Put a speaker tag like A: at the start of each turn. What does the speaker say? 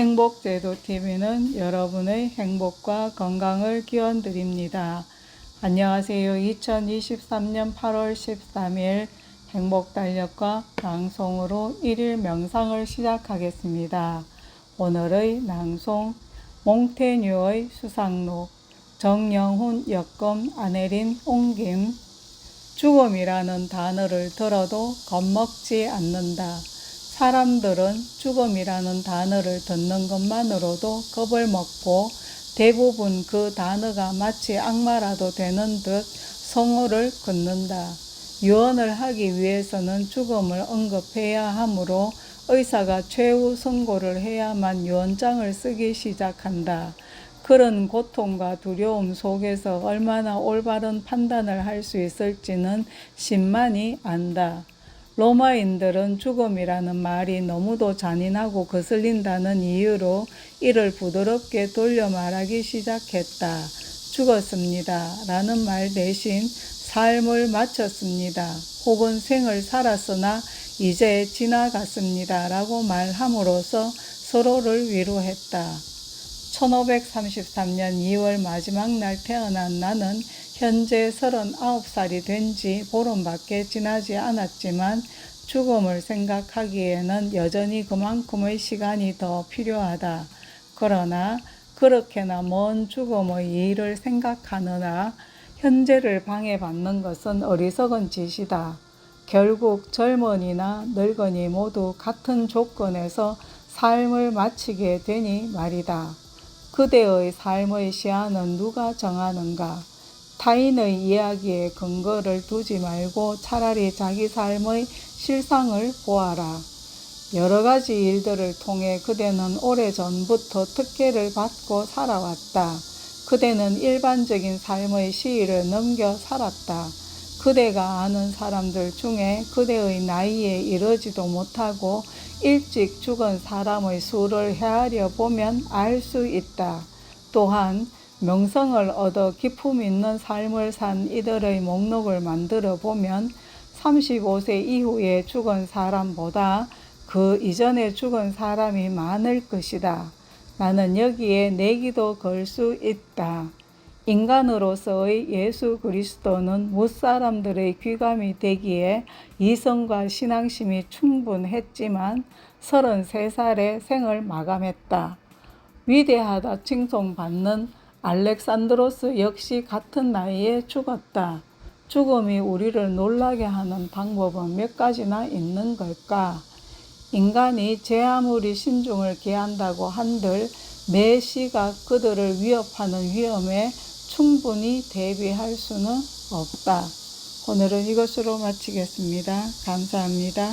A: 행복제도TV는 여러분의 행복과 건강을 기원드립니다. 안녕하세요. 2023년 8월 13일 행복달력과 낭송으로 1일 명상을 시작하겠습니다. 오늘의 낭송 몽테뉴의 수상록 정영훈 여검 아내린 옹김 죽음이라는 단어를 들어도 겁먹지 않는다. 사람들은 죽음이라는 단어를 듣는 것만으로도 겁을 먹고 대부분 그 단어가 마치 악마라도 되는 듯 성호를 긋는다. 유언을 하기 위해서는 죽음을 언급해야 하므로 의사가 최후 선고를 해야만 유언장을 쓰기 시작한다. 그런 고통과 두려움 속에서 얼마나 올바른 판단을 할 수 있을지는 신만이 안다. 로마인들은 죽음이라는 말이 너무도 잔인하고 거슬린다는 이유로 이를 부드럽게 돌려 말하기 시작했다. 죽었습니다. 라는 말 대신 삶을 마쳤습니다. 혹은 생을 살았으나 이제 지나갔습니다. 라고 말함으로써 서로를 위로했다. 1533년 2월 마지막 날 태어난 나는 현재 39살이 된 지 보름밖에 지나지 않았지만 죽음을 생각하기에는 여전히 그만큼의 시간이 더 필요하다. 그러나 그렇게나 먼 죽음의 일을 생각하느라 현재를 방해받는 것은 어리석은 짓이다. 결국 젊은이나 늙은이 모두 같은 조건에서 삶을 마치게 되니 말이다. 그대의 삶의 시한은 누가 정하는가? 타인의 이야기에 근거를 두지 말고 차라리 자기 삶의 실상을 보아라. 여러 가지 일들을 통해 그대는 오래전부터 특혜를 받고 살아왔다. 그대는 일반적인 삶의 시일을 넘겨 살았다. 그대가 아는 사람들 중에 그대의 나이에 이르지도 못하고 일찍 죽은 사람의 수를 헤아려 보면 알 수 있다. 또한 명성을 얻어 기품 있는 삶을 산 이들의 목록을 만들어 보면 35세 이후에 죽은 사람보다 그 이전에 죽은 사람이 많을 것이다. 나는 여기에 내기도 걸 수 있다. 인간으로서의 예수 그리스도는 무사람들의 귀감이 되기에 이성과 신앙심이 충분했지만 33살에 생을 마감했다. 위대하다 칭송받는 알렉산드로스 역시 같은 나이에 죽었다. 죽음이 우리를 놀라게 하는 방법은 몇 가지나 있는 걸까? 인간이 제 아무리 신중을 기한다고 한들 매 시각 그들을 위협하는 위험에 충분히 대비할 수는 없다. 오늘은 이것으로 마치겠습니다. 감사합니다.